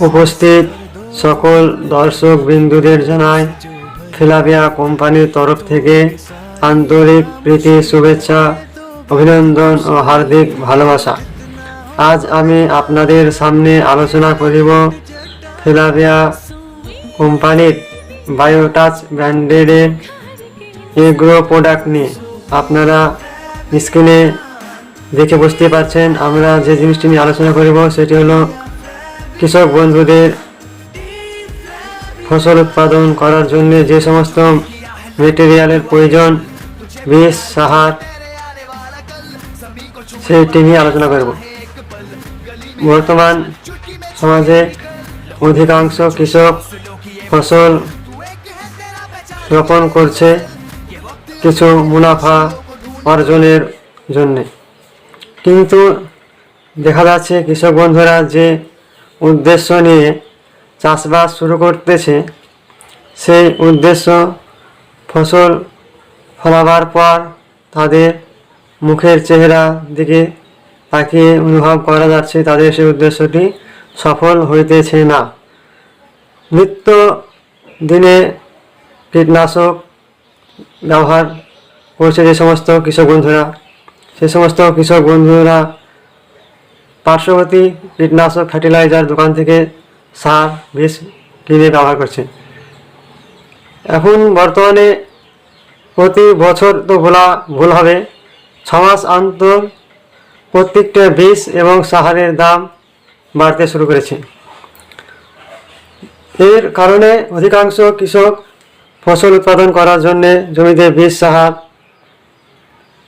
উপস্থিত সকল দর্শক বিন্দুদের জানাই ফিলাভিয়া কোম্পানির তরফ থেকে আন্তরিক প্রীতি, শুভেচ্ছা, অভিনন্দন ও হার্দিক ভালোবাসা। আজ আমি আপনাদের সামনে আলোচনা করিব ফিলাভিয়া কোম্পানির বায়োটাচ ব্র্যান্ডেডের এগ্রো প্রোডাক্ট নিয়ে। আপনারা স্ক্রিনে দেখে বুঝতে পারছেন, আমরা যে জিনিসটি নিয়ে আলোচনা করব সেটি হলো কৃষক বন্ধুদের ফসল উৎপাদন করার জন্য যে সমস্ত মেটেরিয়ালের প্রয়োজন, বীজ সাহার সেটি নিয়ে আলোচনা করব। বর্তমান সমাজে অধিকাংশ কৃষক ফসল রোপণ করছে কিছু মুনাফা অর্জনের জন্যে। কিন্তু দেখা যাচ্ছে কৃষক বন্ধুরা যে উদ্দেশ্য নিয়ে চাষবাস শুরু করতেছে। সেই উদ্দেশ্য ফসল ফলাবার পর তাদের মুখের চেহারা দিকে তাকিয়ে অনুভব করা যাচ্ছে, তাদের সেই উদ্দেশ্যটি সফল হইতেছে না। নিত্য দিনে কীটনাশক ব্যবহার করছে যে সমস্ত কৃষক বন্ধুরা। সে সমস্ত কৃষক বন্ধুরা পার্শ্ববর্তী কীটনাশক ফার্টিলাইজার দোকান থেকে সার, বীজ কিনে ব্যবহার করছে। এখন বর্তমানে প্রতি বছর তো বলা ভুল হবে। ছ মাস অন্তর প্রত্যেকটা বীজ এবং সাহারের দাম বাড়তে শুরু করেছে। এর কারণে অধিকাংশ কৃষক ফসল উৎপাদন করার জন্যে জমিতে বীজ সাহার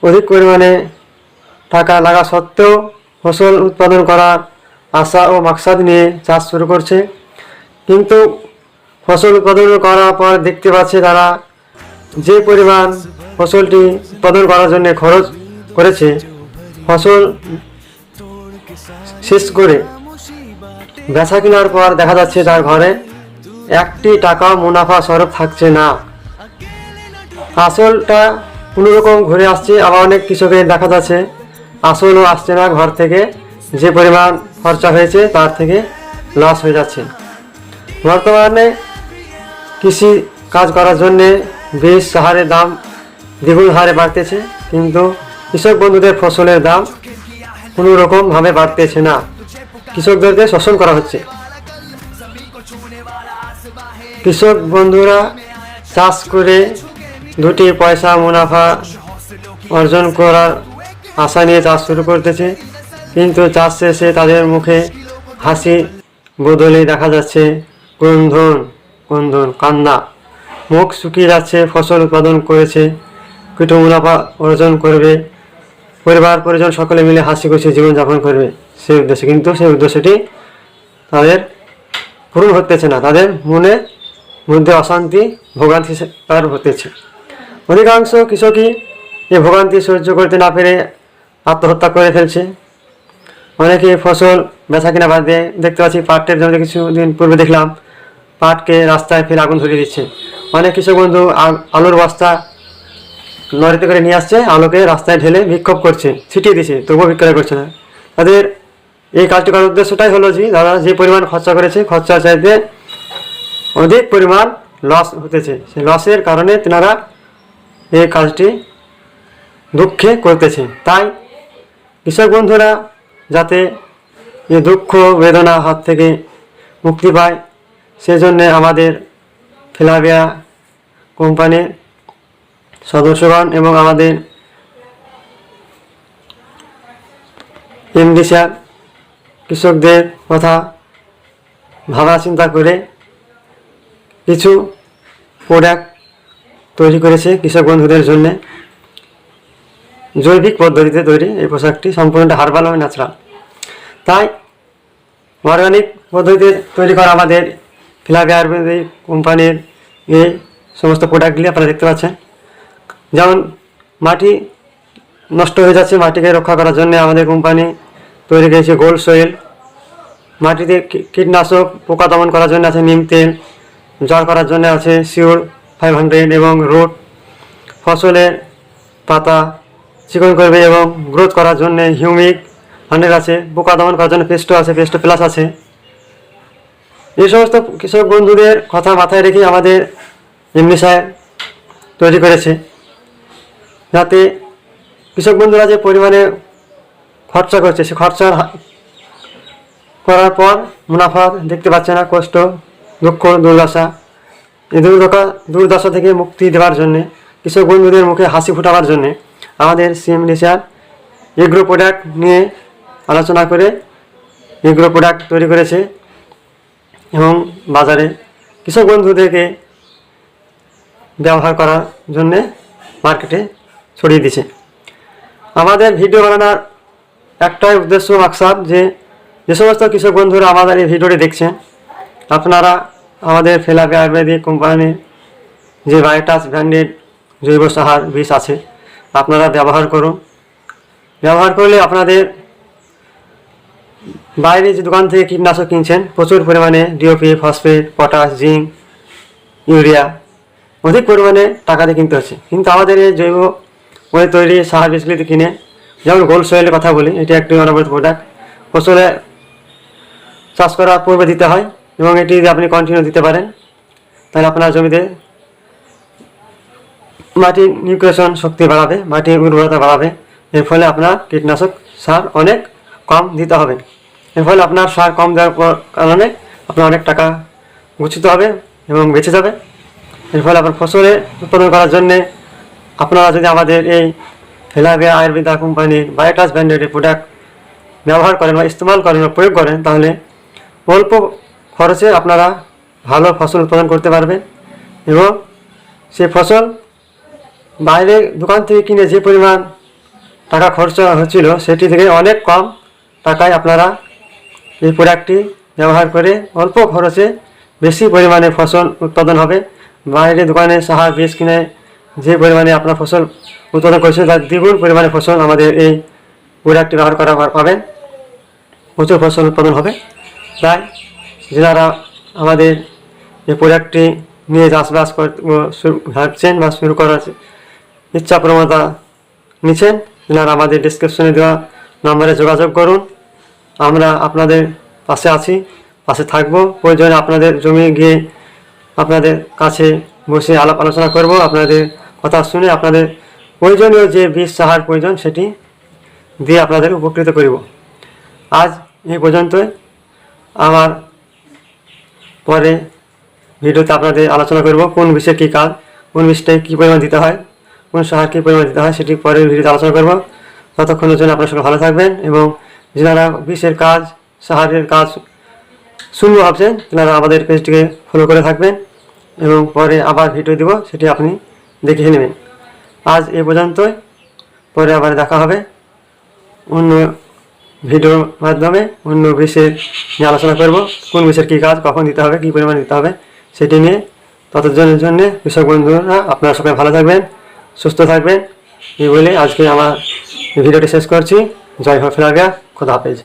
অধিক পরিমাণে টাকা লাগা সত্ত্বেও ফসল উৎপাদন করার আশা ও মাকসাদ নিয়ে চাষ শুরু করছে। কিন্তু ফসল উৎপাদন করার পর দেখতে পাচ্ছে তারা যে পরিমাণ ফসলটি উৎপাদন করার জন্য খরচ করেছে, ফসল শেষ করে বেচা কেনার পর দেখা যাচ্ছে তার ঘরে একটি টাকা মুনাফা স্বরূপ থাকছে না। আসলটা কোনো রকম ঘুরে আসছে, আবার অনেক কৃষকের দেখা যাচ্ছে আসলও আসছে না ঘর থেকে। যে পরিমাণ খরচা হয়েছে তার থেকে লস হয়ে যাচ্ছে। বর্তমানে কৃষি কাজ করার জন্যে বীজ সাহারের দাম দ্বিগুণ হারে বাড়তেছে, কিন্তু কৃষক বন্ধুদের ফসলের দাম কোনো রকমভাবে বাড়তেছে না। কৃষকদেরকে শোষণ করা হচ্ছে। কৃষক বন্ধুরা চাষ করে দুটি পয়সা মুনাফা অর্জন করার আশা নিয়ে চাষ শুরু করতেছে কিন্তু চাষ শেষে তাদের মুখে হাসি বদলে দেখা যাচ্ছে। ক্রন্দন ক্রন্দন কান্না। মুখ শুকিয়ে যাচ্ছে, ফসল উৎপাদন করেছে। কিছু মুনাফা অর্জন করবে। পরিবার, পরিজন সকলে মিলে হাসি খুশি জীবনযাপন করবে। সেই উদ্দেশ্যে, কিন্তু সেই উদ্দেশ্যটি তাদের পূরণ হতেছে না। তাদের মনে, মধ্যে অশান্তি, ভোগান্তি তার হতেছে। অধিকাংশ কৃষকই এই ভোগান্তি সহ্য করতে না পেরে আত্মহত্যা করে ফেলছে। অনেকে ফসল বেচা কিনা বাদ দিয়ে দেখতে পাচ্ছি পাটের জমিতে কিছুদিন পূর্বে দেখলাম, পাটকে রাস্তায় ফের আগুন ধরিয়ে দিচ্ছে। অনেক কৃষক বন্ধু আলুর বস্তা লরিতে করে নিয়ে আসছে, আলোকে রাস্তায় ঢেলে বিক্ষোভ করছে, ছিটিয়ে দিচ্ছে, তবুও বিক্রয় করছে না। তাদের এই কাজটি করার উদ্দেশ্যটাই হলো যে, তারা যে পরিমাণ খরচা করেছে খরচা চাইতে অধিক পরিমাণ লস হতেছে। সেই লসের কারণে তেনারা এই কাজটি দুঃখে করতেছে। তাই কৃষক বন্ধুরা যাতে এই দুঃখ, বেদনা, হাত থেকে মুক্তি পায়, সেজন্য আমাদের ফিলাভিয়া কোম্পানির সদস্যগণ এবং আমাদের এমডি স্যার, কৃষকদের কথা ভাবা চিন্তা করে কিছু প্রোডাক্ট তৈরি করেছে কৃষক বন্ধুদের জন্য। জৈবিক পদ্ধতিতে তৈরি এই পোশাকটি সম্পূর্ণটা হার্বাল ও ন্যাচারাল তাই অর্গানিক পদ্ধতিতে তৈরি করা আমাদের ফিলাভিয়া আয়ুর্বেদিক কোম্পানির এই সমস্ত প্রোডাক্টগুলি আপনারা দেখতে পাচ্ছেন। যেমন মাটি নষ্ট হয়ে যাচ্ছে, মাটিকে রক্ষা করার জন্য আমাদের কোম্পানি তৈরি করেছে গোল্ড সোয়েল মাটিতে কীটনাশক পোকা দমন করার জন্য আছে নিম তেল জল করার জন্য আছে শিওর ফাইভ হান্ড্রেড এবং রোড ফসলের পাতা চিকন করবে এবং গ্রোথ করার জন্য হিউমিক হান্ড্রেড আছে পোকা দমন করার জন্য পেস্টো আছে পেস্টো প্লাস আছে। এই সমস্ত কৃষক বন্ধুদের কথা মাথায় রেখে আমাদের এমনি তৈরি করেছে। যাতে কৃষক বন্ধুরা যে পরিমাণে খরচা করছে, সে খরচার করার পর মুনাফা দেখতে পাচ্ছে না, কষ্ট, দুঃখ, দুর্দশা। এই দুর্দশা দুর্দশা থেকে মুক্তি দেওয়ার জন্যে, কৃষক বন্ধুদের মুখে হাসি ফোটাবার জন্যে। আমাদের সিএম নেচার এগ্রো প্রোডাক্ট নিয়ে আলোচনা করে এগ্রো প্রোডাক্ট তৈরি করেছে এবং বাজারে কৃষক বন্ধুদেরকে ব্যবহার করার জন্যে মার্কেটে ছড়িয়ে দিছে আমাদের ভিডিও বানানোর একটাই উদ্দেশ্য, মাকসাদ, যে যে সমস্ত কৃষক বন্ধুরা আমাদের এই ভিডিওটি দেখছেন, আপনারা আমাদের ফেলাপে আয়ুর্বেদিক কোম্পানির যে বায়োটাস ব্র্যান্ডেড জৈব সাহার বীজ আছে আপনারা ব্যবহার করুন। ব্যবহার করলে আপনাদের বাইরে যে দোকান থেকে কীটনাশক কিনছেন, প্রচুর পরিমাণে DOP phosphate potash zinc urea অধিক পরিমাণে টাকা দিয়ে কিনতে হচ্ছে। কিন্তু আমাদের এই জৈব ওই তৈরি সার বীজগুলিতে কিনে, যেমন গোল্ড সয়েলের কথা বলি, এটি একটি অনবরত প্রোডাক্ট ফসলে চাষ করার পূর্বে দিতে হয় এবং এটি যদি আপনি কন্টিনিউ দিতে পারেন, তাহলে আপনার জমিতে মাটির নিউট্রিশন শক্তি বাড়াবে মাটির উর্বরতা বাড়াবে, এর ফলে আপনার কীটনাশক সার অনেক কম দিতে হবে। এর ফলে আপনার সার কম দেওয়ার কারণে আপনার অনেক টাকা গুছিত হবে এবং বেঁচে যাবে। এর ফলে আপনার ফসলে উৎপাদন করার জন্যে আপনারা যদি আমাদের এই ফেলাবে আয়ুর্বেদা কোম্পানির বায়োটাস ব্র্যান্ডের প্রোডাক্ট ব্যবহার করেন বা ইস্তেমাল করেন বা প্রয়োগ করেন, তাহলে অল্প খরচে আপনারা ভালো ফসল উৎপাদন করতে পারবেন এবং সেই ফসল বাইরে দোকান থেকে কিনে যে পরিমাণ টাকা খরচা হচ্ছিল, সেটি থেকে অনেক কম টাকায় আপনারা এই প্রোডাক্টটি ব্যবহার করে অল্প খরচে বেশি পরিমাণে ফসল উৎপাদন হবে। বাইরে দোকানে সাহার বীজ কিনে যে পরিমাণে আপনার ফসল উৎপাদন করছে, তার দ্বিগুণ পরিমাণে ফসল আমাদের এই প্রোডাক্টটি ব্যবহার করা পাবেন। প্রচুর ফসল উৎপাদন হবে। তাই যারা আমাদের এই প্রোডাক্টটি নিয়ে চাষবাস ভাবছেন বা শুরু করার ইচ্ছা প্রবণতা নিচ্ছেন। তেনারা আমাদের ডিসক্রিপশনে দেওয়া নম্বরে যোগাযোগ করুন। আমরা আপনাদের পাশে আছি, পাশে থাকব। প্রয়োজনে আপনাদের জমি গিয়ে আপনাদের কাছে বসে আলাপ আলোচনা করব, আপনাদের কথা শুনে আপনাদের প্রয়োজনীয় যে বীজ সাহার প্রয়োজন সেটি দিয়ে আপনাদের উপকৃত করিব। আজ এই পর্যন্তই। আমার পরে ভিডিওতে আপনাদের আলোচনা করব, কোন বিষয়ে কী কাজ, কোন বিষয়টায় কী পরিমাণ দিতে হয়। কোন সাহার কী পরিমাণ দিতে হয়, সেটি পরে ভিডিওতে আলোচনা করব। ততক্ষণের জন্য আপনারা সবাই ভালো থাকবেন এবং যারা বিষের কাজ সাহারের কাজ শুনব ভাবছেন তেনারা আমাদের পেজটিকে ফলো করে থাকবেন এবং পরে আবার ভিডিও দিব, সেটি আপনি দেখে নেবেন। আজ এ পর্যন্তই। পরে আবার দেখা হবে অন্য ভিডিওর মাধ্যমে, অন্য বিষয়ের নিয়ে আলোচনা করব, কোন বিষয়ের কী কাজ, কখন দিতে হবে, কী পরিমাণ দিতে হবে, সেটি নিয়ে। ততজনের জন্য, কৃষক বন্ধুরা, আপনারা সবাই ভালো থাকবেন। সুস্থ থাকবেন। এই বলে আজকে আমার ভিডিওটি শেষ করছি। জয় হোক ফেলাগা খোদা হাফেজ।